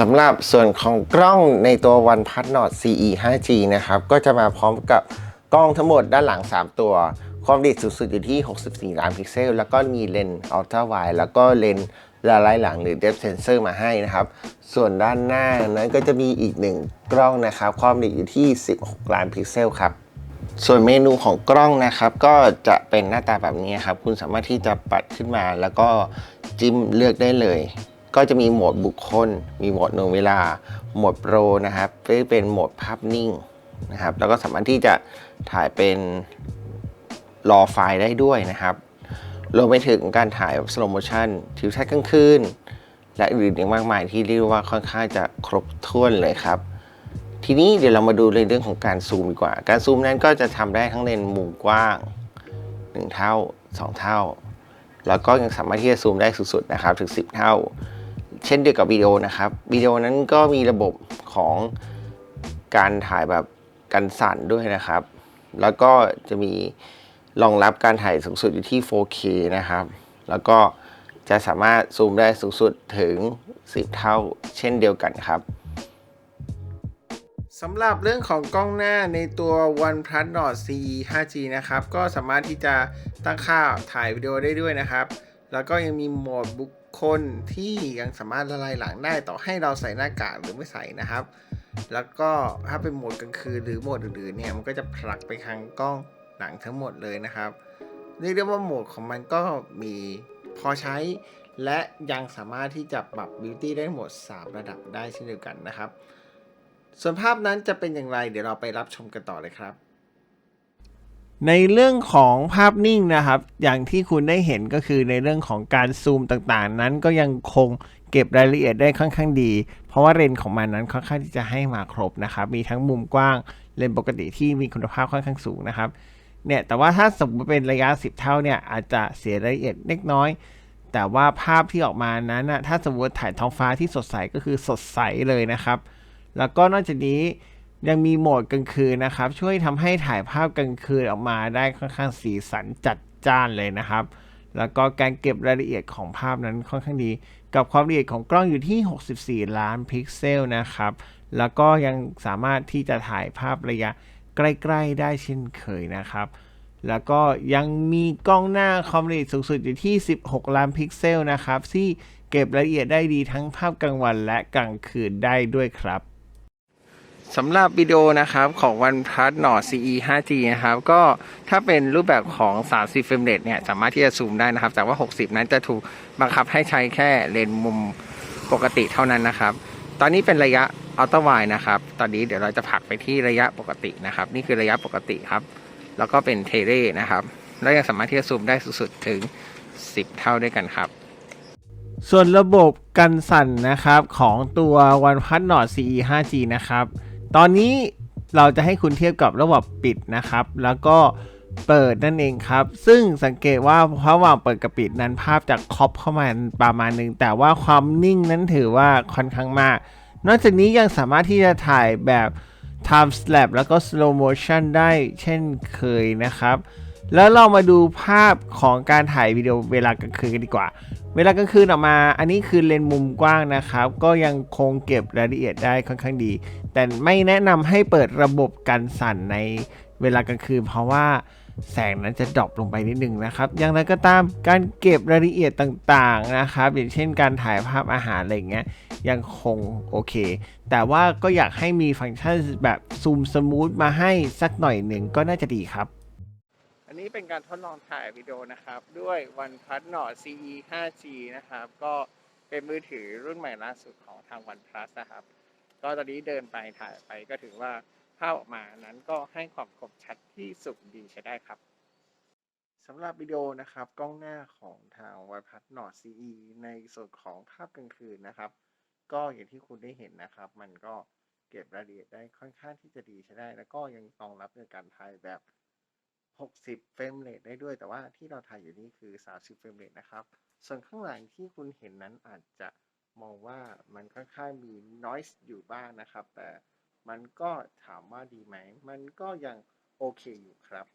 สำหรับส่วนของกล้องในตัว OnePlus Nord CE 5G นะครับ ก็จะมาพร้อมกับกล้องทั้งหมดด้านหลัง 3 ตัว ความละเอียดสูงสุดอยู่ที่ 64 ล้านพิกเซล แล้วก็มีเลนส์ Ultra Wide แล้วก็เลนส์ละลายหลังหรือ Depth Sensor มาให้นะครับ ส่วนด้านหน้านั้นก็จะมีอีกหนึ่งกล้องนะครับ ความละเอียดอยู่ที่ 16 ล้านพิกเซลครับส่วนเมนูของกล้องนะครับ ก็จะเป็นหน้าตาแบบนี้ครับ คุณสามารถที่จะปัดขึ้นมาแล้วก็จิ้มเลือกได้เลย ก็จะมีโหมดบุคคล มีโหมดหน่วงเวลา โหมดโปรนะครับที่เป็นโหมดภาพนิ่งนะครับ แล้วก็สามารถที่จะถ่ายเป็นรอไฟล์ได้ด้วยนะครับรวมไปถึงการถ่ายแบบสโลโมชันทิวทัศน์กลางคืน และอื่นๆอีกมากมายที่เรียกว่าค่อนข้างจะครบถ้วนเลยครับ ทีนี้เดี๋ยวเรามาดูในเรื่องของการซูมดีกว่า การซูมนั้นก็จะทำได้ทั้งเลนส์มุมกว้าง 1 เท่า 2 เท่า แล้วก็ยังสามารถที่จะซูมได้สุดๆนะครับถึง 10 เท่า เช่นเดียวกับวิดีโอนะครับวิดีโอนั้นก็มีระบบของการถ่ายแบบกันสั่นด้วยนะครับ แล้วก็จะมีรองรับการถ่ายสูงสุดอยู่ที่ 4K นะครับ แล้วก็จะสามารถซูมได้สูงสุดถึง 10 เท่าเช่นเดียวกันครับสำหรับเรื่องของกล้องหน้าในตัว OnePlus Nord CE 5G นะครับ ก็สามารถที่จะตั้งค่าถ่ายวิดีโอได้ด้วยนะครับ แล้วก็ยังมีโหมดบุคคลที่ยังสามารถละลายหลังได้ต่อให้เราใส่หน้ากากหรือไม่ใส่นะครับ แล้วก็ถ้าเป็นโหมดกลางคืนหรือโหมดอื่นๆเนี่ยมันก็จะผลักไปทางกล้องหลังทั้งหมดเลยนะครับเรียกได้ว่าโหมดของมันก็มีพอใช้ และยังสามารถที่จะปรับบิวตี้ได้หมด 3 ระดับได้เช่นเดียวกันนะครับ ส่วนภาพนั้นจะเป็นอย่างไร เดี๋ยวเราไปรับชมกันต่อเลยครับ ในเรื่องของภาพนิ่งนะครับ อย่างที่คุณได้เห็นก็คือในเรื่องของการซูมต่างๆ นั้นก็ยังคงเก็บรายละเอียดได้ค่อนข้างดี เพราะว่าเลนส์ของมันนั้นค่อนข้างที่จะให้มาครบนะครับ มีทั้งมุมกว้างเลนส์ปกติที่มีคุณภาพค่อนข้างสูงนะครับ เนี่ยแต่ว่าถ้าสมมติเป็นระยะ 10 เท่าเนี่ยอาจจะเสียรายละเอียดเล็กน้อย แต่ว่าภาพที่ออกมานั้นนะถ้าสมมติถ่ายท้องฟ้าที่สดใสก็คือสดใสเลยนะครับ แล้วก็นอกจากนี้ ยังมีโหมดกลางคืนนะครับ ช่วยทำให้ถ่ายภาพกลางคืนออกมาได้ค่อนข้างสีสันจัดจ้านเลยนะครับ แล้วก็การเก็บรายละเอียดของภาพนั้นค่อนข้างดี กับความละเอียดของกล้องอยู่ที่ 64 ล้านพิกเซลนะครับ แล้วก็ยังสามารถที่จะถ่ายภาพระยะใกล้ ๆ ได้เช่นเคยนะครับ แล้วก็ยังมีกล้องหน้าความละเอียดสูงสุดอยู่ที่ 16 ล้านพิกเซลนะครับที่เก็บรายละเอียดได้ดีทั้งภาพกลางวันและกลางคืนได้ด้วยครับ สำหรับวิดีโอนะครับของ OnePlus Nord CE 5G นะครับก็ถ้าเป็นรูปแบบของ 30เฟรมเรทเนี่ยสามารถที่จะซูมได้นะครับ แต่ว่า 60 นั้นจะถูกบังคับให้ใช้แค่เลนส์มุมปกติเท่านั้นนะครับ ตอนนี้เป็นระยะอัลตร้าไวนะครับ ตอนนี้เดี๋ยวเราจะผลักไปที่ระยะปกตินะครับ นี่คือระยะปกติครับ แล้วก็เป็นเทเลนะครับ แล้วยังสามารถที่จะซูมได้สุดๆถึง 10 เท่าด้วยกันครับส่วนระบบกันสั่นนะครับของตัว OnePlus Nord CE 5G นะครับ ตอนนี้เราจะให้คุณเทียบกับระบบปิดนะครับ แล้วก็เปิดนั่นเองครับ ซึ่งสังเกตว่าระหว่างเปิดกับปิดนั้นภาพจะครอปเข้ามาประมาณหนึ่งแต่ว่าความนิ่งนั้นถือว่าค่อนข้างมาก นอกจากนี้ยังสามารถที่จะถ่ายแบบ time lapse แล้วก็ slow motion ได้เช่นเคยนะครับ แล้วเรามาดูภาพของการถ่ายวิดีโอเวลากลางคืนกันดีกว่า เวลากลางคืนออกมา อันนี้คือเลนส์มุมกว้างนะครับ ก็ยังคงเก็บรายละเอียดได้ค่อนข้างดี แต่ไม่แนะนำให้เปิดระบบกันสั่นในเวลากลางคืน เพราะว่าแสงนั้นจะดรอปลงไปนิดนึงนะครับ อย่างไรก็ตามการเก็บรายละเอียดต่างๆนะครับ อย่างเช่นการถ่ายภาพอาหารอะไรเงี้ยยังคงโอเค แต่ว่าก็อยากให้มีฟังก์ชันแบบซูมสมูทมาให้สักหน่อยหนึ่งก็น่าจะดีครับ นนี้เป็นการทดลองถ่ายวิดีโอนะครับ ด้วย OnePlus Nord CE 5G นะครับ ก็เป็นมือถือรุ่นใหม่ล่าสุดของทาง OnePlus นะครับ ก็ตอนนี้เดินไปถ่ายไปก็ถือว่าภาพออกมานั้นก็ให้ความคมชัดที่สุดดีใช้ได้ครับสำหรับวิดีโอนะครับกล้องหน้าของทาง OnePlus Nord CE ในส่วนของภาพกลางคืนนะครับ ก็อย่างที่คุณได้เห็นนะครับ มันก็เก็บรายละเอียดได้ค่อนข้างที่จะดีใช้ได้ แล้วก็ยังรองรับในการถ่ายแบบ 60 เฟรมเรทได้ด้วย แต่ว่าที่เราถ่ายอยู่นี้คือ 30 เฟรมเรทนะครับ ส่วนข้างหลังที่คุณเห็นนั้นอาจจะมองว่ามันค่อนข้างมี noise อยู่บ้างนะครับ แต่มันก็ถามว่าดีไหม มันก็ยังโอเคอยู่ครับ